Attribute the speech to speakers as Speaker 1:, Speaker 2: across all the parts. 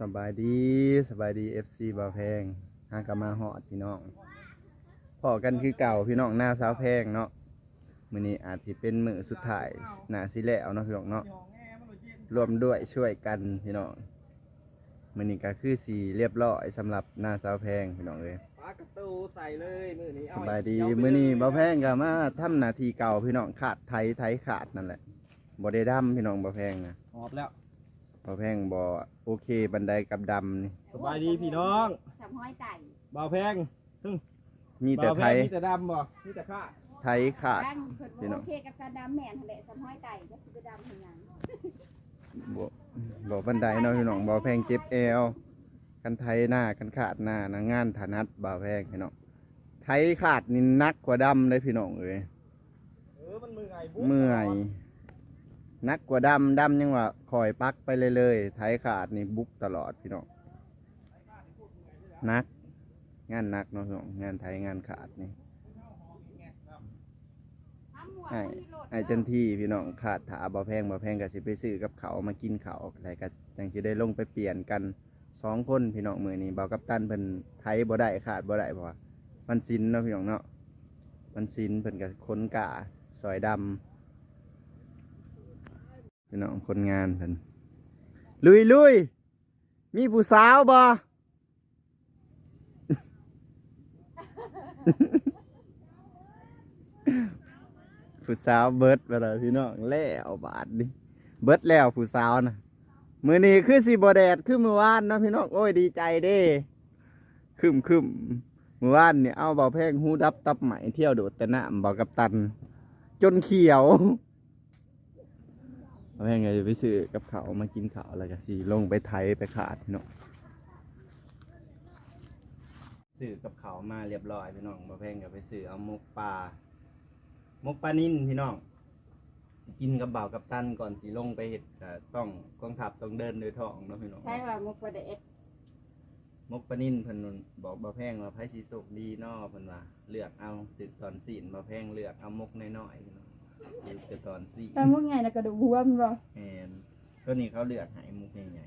Speaker 1: สบายดีสบายดี FC บาแพงหากลับมาฮอดพี่น้องพอกันคือเก่าพี่น้องหน้าสาวแพงเนาะมือนี้อาจสิเป็นมือสุดท้ายหน้าสิแล้วเนาะพี่น้องเนาะรวมด้วยช่วยกันพี่น้องมือนี้ก็คือสิเรียบร้อยสำหรับหน้าสาวแพงพี่น้องเอ้ย
Speaker 2: ปากระตูใส่เลยมือนี้
Speaker 1: สบายดีมือนี้บาแพงก็มาทำหน้าที่เก่าพี่น้องขาดไทยไทยขาดนั่นแหละบ่ได้ดำพี่น้องบาแพงนะ
Speaker 2: หอบแล้ว
Speaker 1: บ่าวแพงบ่โอเคบันไดกับดำนี่
Speaker 2: สบายดีพี่น้อง
Speaker 3: สามห้อยไต่
Speaker 2: เบาแพง
Speaker 1: มีแต่
Speaker 2: เบาแพ
Speaker 1: ไท
Speaker 2: ง
Speaker 1: ย
Speaker 2: มีแต่ดำบ่มีแต่ข้า
Speaker 1: ไทยขาด
Speaker 3: ตั้งเพิ่น
Speaker 1: พี่น้
Speaker 3: บ่
Speaker 1: อง
Speaker 3: โอเคกับการดำแม่นหั่นแหละสามห้อยไต่ก็สิไปดำเฮ็ดหยัง
Speaker 1: บ่บ่บันไดเนาะพี่น้องบ่แพงเจ็บเอวกันไทยหน้ากันขาดหน้านะงานถนัดบ่แพงพี่น้องไทยขาดนี่นักกว่าดำเลยพี่น้องเอ้ย
Speaker 2: เออมันมือไงบุ๊
Speaker 1: เมื่อย นักกว่าดำดำยังว่าคอยปักไปเลยเลยๆไทยขาดนี่บุกตลอดพี่น้องนัก งานนักเนาะพี่น้องงานไทยงานขาดนี่
Speaker 3: อ้ำหมวก
Speaker 1: ไอ้
Speaker 3: มันมีโหลด
Speaker 1: ไอ้จันที่พี่น้องขาดถาบ่แพงบ่แพงก็สิไปซื้อกับเขาวมากินเขาวอะไรก็จังสิได้ลงไปเปลี่ยนกันสองคนพี่น้องมือนี้เบากับตันเพิ่นไทยบ่ได้ขาดบ่ได้เพราะว่ามันสินเนาะพี่น้องเนาะมันสินเพิ่นก็คนกะซอยดำ พี่น้องคนงานเพิ่นลุยลุยมีผู้สาวบ่ผู้สาวเบิร์ดไปเลยพี่น้องแล้วบาทดิเบิร์ดแล้วผู้สาวนะมือนี้คือสีบอแดดคือมือวานนะพี่น้องโอ้ยดีใจเด้คึมคึมมือวานเนี่ยเอาเบาแพงหูดับตับไหมเที่ยวโดดแต่น้ำเบากับตัน จนเขียว เบาแพงไงจะไปซื้อกับเขาวมากินเขาวแล้วก็สีลงไปไทยไปขาดพี่น้องซื้อกับเขาวมาเรียบร้อยพี่น้องเบาแพงก็ไปซื้อเอาหมกปลามกปลานิ่นพี่น้องสิกินกับบ่าวกับตันก่อนสิลงไปเห็ดก็ต้องกองทัพต้องเดินโดยท้องเนาะพี่น้อง
Speaker 3: ใช่ว่ามุกประเด็ด
Speaker 1: มกปลานิ่นเพิ่นบอกบ่าวแพงว่าไผสิสุกดีเนาะเพิ่นว่าเลือกเอาตึกตอนศีลบ่าวแพงเลือกเอามกน้อยๆพี่น้อง ตึกแต่ตอนศีล
Speaker 3: แต่มุกใหญ่นะกระดูกบวมบ่
Speaker 1: แมนตัวนี้เขาเลือกให้มุกใหญ่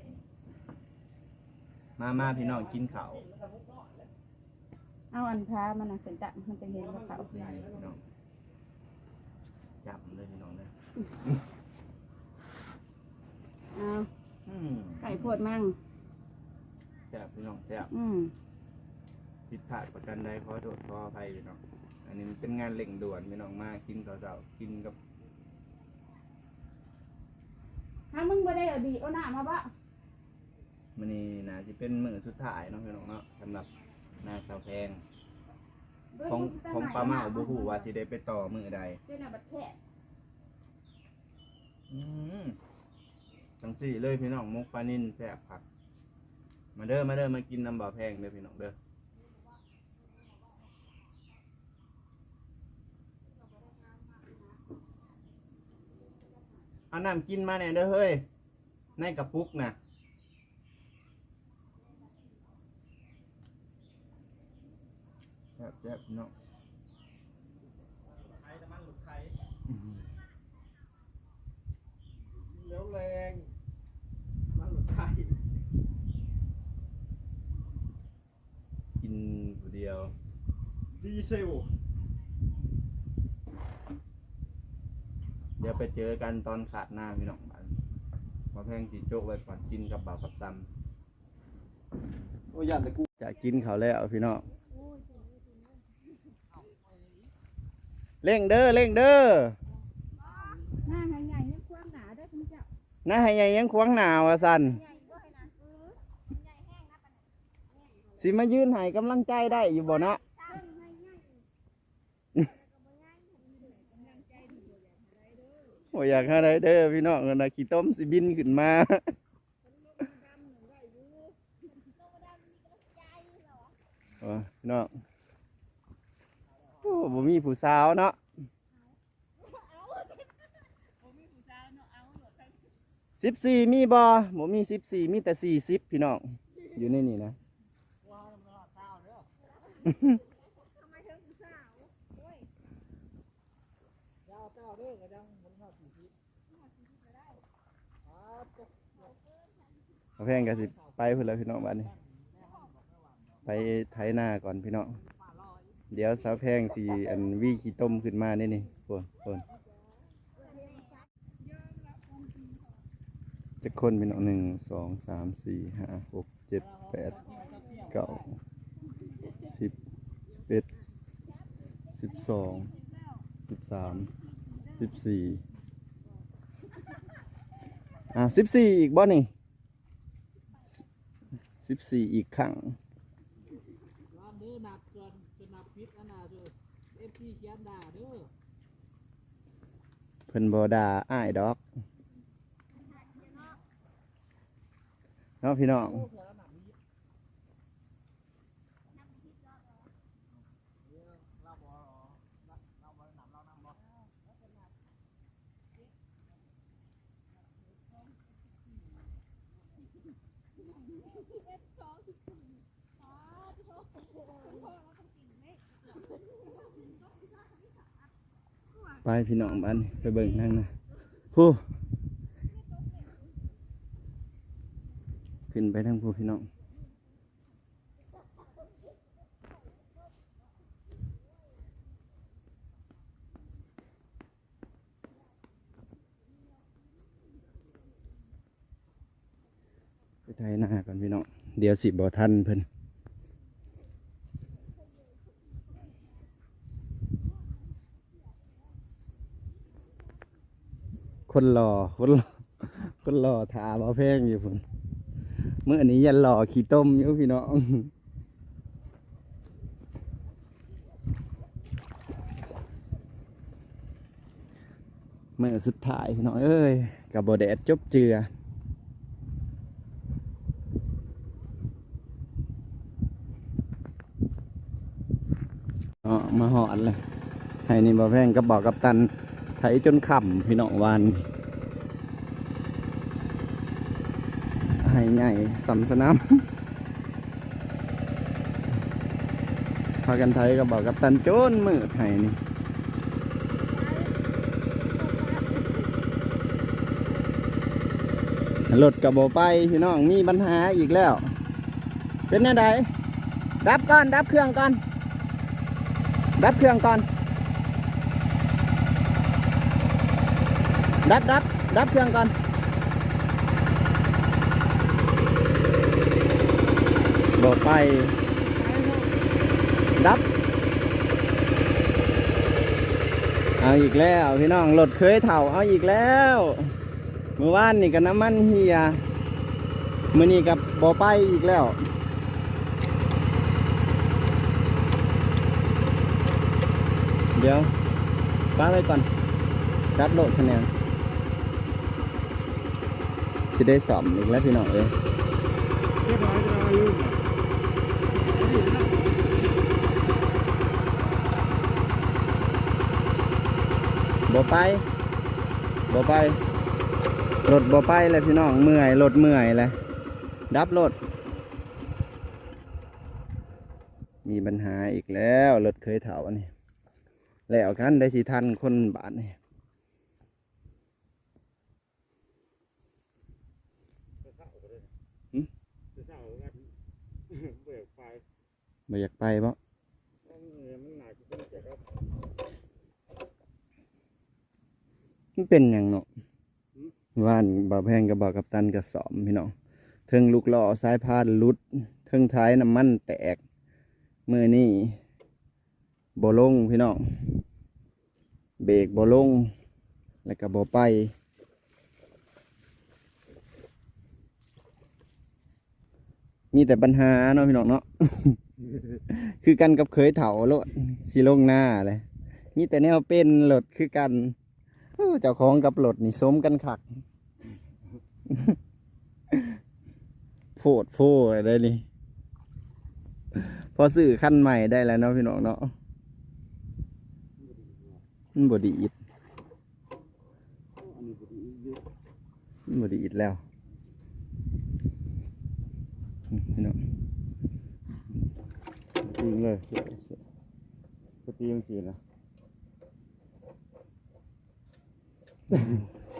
Speaker 1: ๆมามาพี่น้องกินข้าว
Speaker 3: เอาอันพามันน่ะขึ้นตักมันจะเห็นว่าเขา
Speaker 1: นี่พี่น้องจับเลยพี่น้องเด้อ
Speaker 3: เอา
Speaker 1: อืม
Speaker 3: ไก่โพดมั่ง
Speaker 1: แซ่บพี่น้องแซ่บ
Speaker 3: อืม
Speaker 1: ผิดพลาดประกันใดขอโทษขออภัยพี่น้อง อันนี้มันเป็นงานเร่งด่วนพี่น้องมากินต่อเจ้ากินกับ
Speaker 3: ถ้ามึงบ่ได้เอาดีเอาหน้ามาบ่
Speaker 1: มันนี่นะจะเป็นมือสุดท้ายเนาะพี่น้องเนาะสำหรับนาสาวแพงของของปลาเมาบูฮูว่าสิได้ไปต่อมือใด
Speaker 3: เป็นอันบัดแท้
Speaker 1: อืมจังสี่เลยพี่น้องมุกปลานิ่นแซ่บผัก มาเด้อมาเด้อมากินน้ำบ่อแพงเด้อพี่น้องเด้อ เอาน้ำกินมาเนี่ยเด้อเฮ้ย ในกระปุกน่ะแซ่บแซ่บเนาะ
Speaker 2: ไทยน้ำมันหลุดไทยเหลวแรงน้ำมันหลุดไทย
Speaker 1: กินผู้เดียว
Speaker 2: ดีเซล
Speaker 1: เดี๋ยวไปเจอกันตอนขาดหน้าพี่น้องบ้านมาแพงสีโจ๊กไว้ก่อนกินกับบ่าวกับต
Speaker 2: โอ้ยยันแต่กูำ
Speaker 1: จะกินเขาวแล้วพี่น้องเร่งเด้อเร่งเด้อ
Speaker 3: หน้าใหญ่ๆนี่ความหนาเด้อคุณเจ้า
Speaker 1: หน้าให้ใหญ่ยังควางหนาวอะสัน
Speaker 3: ใหญ่บ่ให้นะเออใหญ่แห้งนะปาน
Speaker 1: สิมายืนให้กำลังใจได้อยู่บ่เนาะ
Speaker 3: เพิ่นให้ใหญ่
Speaker 1: โอ้อยากให้ได้เด้อพี่น้องนะขี้ต้มสิบินขึ้นมาโอ้พี่น้องโอ้บ่มีผู้สาวเนาะสิบสี่มีบ่บ่มีสิบสี่มีแต่สี่สิบพี่น้อง อยู่ในนี่นะ
Speaker 2: ยาวเก้าเด้อก็ยังมันเท่าสี่สิบ
Speaker 1: เอาแพงกันสิไปเพื่อนแล้วพี่น้องบ้านนี้ ไปไถนาก่อนพี่น้อง เดี๋ยวสาวแพงสีอันวีขี้ต้มขึ้นมานี่นี่ฝนฝนจะคนพี่น้องหนึ่งสองสามสี่ห้าหกเจ็ดแปดเก้าสิบสิบเอ็ดสิบสองสิบสาม สิบสี่อ่าสิบสี่อีกบ่นี่สิบสี่อีกครั้ง
Speaker 2: ร้านเด้อนับจนจนนับพิษอันน่ะเด้อเอฟซีเขียนด่าเด้อ
Speaker 1: เพิ่นบ่ด่าอ้ายดอกเนาะพี่น้อง ไปพี่น้องบ้านไปเบิ่งนั่งนะผู้ขึ้นไปทั้งผู้พี่น้อง ไปไทยหน้าก่อนพี่น้องเดี๋ยวสิบ่ทันเพิ่นคนหล่อคนหล่อคนหล่อถาบ่แพงอยู่พุ่นเมื่ออันนี้ยันหล่อขี้ต้มอยู่พี่น้องเมื่อสุดท้ายพี่น้องเอ้ยกับบแดดจบเจือเนาะ มาหอนเลยให้นี่บ่แพงก็บอกกับตันไถจนค่ำพี่น้องวานให้ใหญ่สำสนามพากันไทยก็บอกกับตันโจนมืดให้นี่รถกับโบไปพี่น้องมีปัญหาอีกแล้ว เป็นยังไงดับก่อน ดับเครื่องก่อน ดับเครื่องก่อน ดับดับดับเครื่องก่อนบอไป ดับ เอาอีกแล้วพี่น้องรถเคยเถ่าเอาอีกแล้วเมื่อวานนี่กับน้ำมันเฮียมื่อนี้กับบอไปอีกแล้ว เดี๋ยวป้าไว้ก่อนจัดโหลดคะแนนจะได้สอบอีกแล้วพี่น้องเอ้ย
Speaker 2: เรียบร้อยแล้วลูก
Speaker 1: บ่ไปบ่ไปรถบ่ไปเลยพี่น้องเมื่อยรถเมื่อยเลยดับรถมีปัญหาอีกแล้วรถเคยเถาอันนี้ แล้วกันได้สิทันคนบาทนี่
Speaker 2: จะเศร้าเลยจะเศร้ากันเบิกไฟ
Speaker 1: บ่อยากไปบ่
Speaker 2: ต้องมันหนักขึ้นจากครับ
Speaker 1: มันเป็นอย่างเนาะว่านบ่าวแพงกับบ่าวกับตันกับสอมพี่น้องเทิงลูกล้อสายพานหลุดเทิงท้ายน้ำมันแตกมือนี่บ่ลงพี่น้อง เบรกบ่ลง แล้วก็บ่ไป มีแต่ปัญหาเนาะพี่น้องเนาะ คือกันกับเคยเถาโลดสิลงหน้าเลย มีแต่แนวเป็นโหลดคือกัน เจ้าของกับโหลดนี่สมกันคักโพดโพได้นี่ พอซื้อขั้นใหม่ได้แล้วเนาะพี่น้องเนาะ มันบดีอิด
Speaker 2: อันนี้ก็ดีเยอะ
Speaker 1: มันบดีอิดแล้วพี่น้อง
Speaker 2: จริงเลยก็ตีมันสีนะ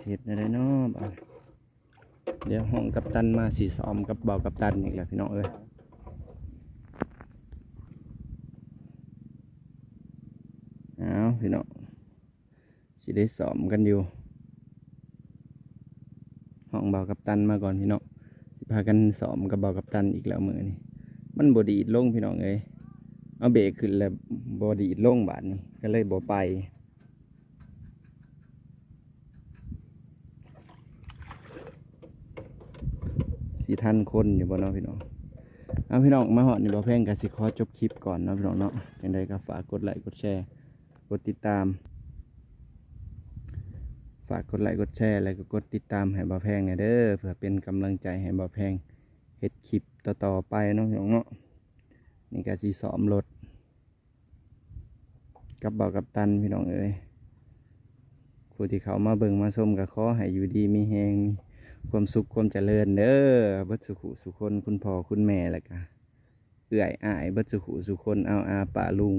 Speaker 1: เห็ดอะไรเนาะบ้าเดี๋ยวห้องกัปตันมาสีซ้อมกับเบากัปตันอีกแล้วพี่น้องเอ้ยเอาพี่น้อง สิได้ซ้อมกันอยู่ ห้องเบากัปตันมาก่อนพี่น้องสิพากันซ้อมกับเบากัปตันอีกแล้วมือนี่มันบอดีดลงพี่น้องเอ้ยเอาเบรกขึ้นแล้วบอดีดลงบาดนี้ก็เลยบ่ไปสีท่านคนอยู่บนเนาะพี่น้องเอาพี่น้องมาหอดนี่บ่แพงกับสิขอจบคลิปก่อนเนาะพี่น้องเนาะจังใดก็ฝากกดไลค์กดแชร์ กดติดตาม ฝากกดไลค์กดแชร์แล้วก็กดติดตามให้บ่แพงเนี่ยเด้อเพื่อเป็นกำลังใจให้บ่แพงเฮ็ดคลิปต่อๆไปเนาะพี่น้องเนาะนี่ก็สิซ้อมรถกับบ่าวกับตันพี่น้องเอ้ยผู้ที่เขามาเบิ่งมาชมก็ขอให้อยู่ดีมีแฮงความสุขความเจริญเด้อบัดสุขุสุคนคุณพ่อคุณแม่แล้วก็เอื่อยอายบัดสุขุสุคนเอาอาป่าลุง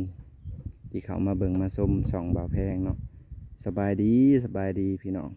Speaker 1: ที่เขามาเบิ่งมาชมส่องบ่าวแพงเนาะ สบายดีสบายดีพี่น้อง